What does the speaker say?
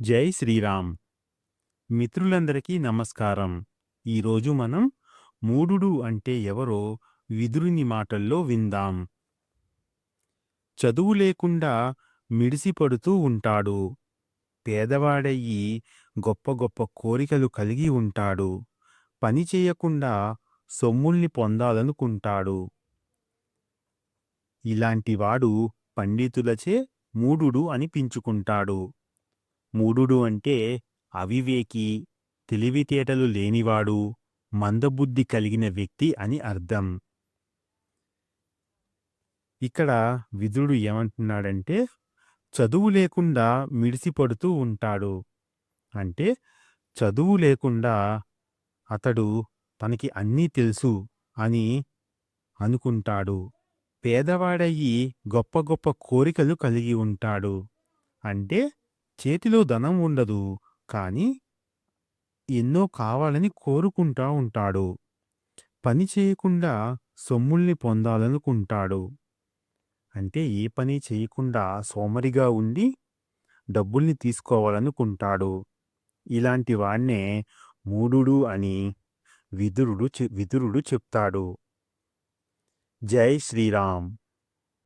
జై శ్రీరామ్. మిత్రులందరికీ నమస్కారం. ఈరోజు మనం మూఢుడు అంటే ఎవరో విదురుని మాటల్లో విందాం. చదువు లేకుండా మిడిసిపడుతూ ఉంటాడు. పేదవాడయ్యి గొప్ప గొప్ప కోరికలు కలిగి ఉంటాడు. పని చేయకుండా సొమ్ముల్ని పొందాలనుకుంటాడు. ఇలాంటివాడు పండితులచే మూఢుడు అనిపించుకుంటాడు. మూఢుడు అంటే అవివేకి తెలివితేటలు లేనివాడు మందబుద్ధి కలిగిన వ్యక్తి అని అర్థం. ఇక్కడ విదురుడు ఏమంటున్నాడంటే చదువు లేకుండా మిడిసిపడుతూ ఉంటాడు. అంటే చదువు లేకుండా అతడు తనకి అన్నీ తెలుసు అని అనుకుంటాడు. పేదవాడయ్యి గొప్ప గొప్ప కోరికలు కలిగి ఉంటాడు. అంటే చేతిలో ధనం ఉండదు. కానీ ఎన్నో కావాలని కోరుకుంటా ఉంటాడు. పని చేయకుండా సొమ్ముల్ని పొందాలనుకుంటాడు. అంటే ఏ పని చేయకుండా సోమరిగా ఉండి డబ్బుల్ని తీసుకోవాలనుకుంటాడు. ఇలాంటి వాణ్ణే మూఢుడు అని విదురుడు చె- విదురుడు చెప్తాడు. జై శ్రీరామ్.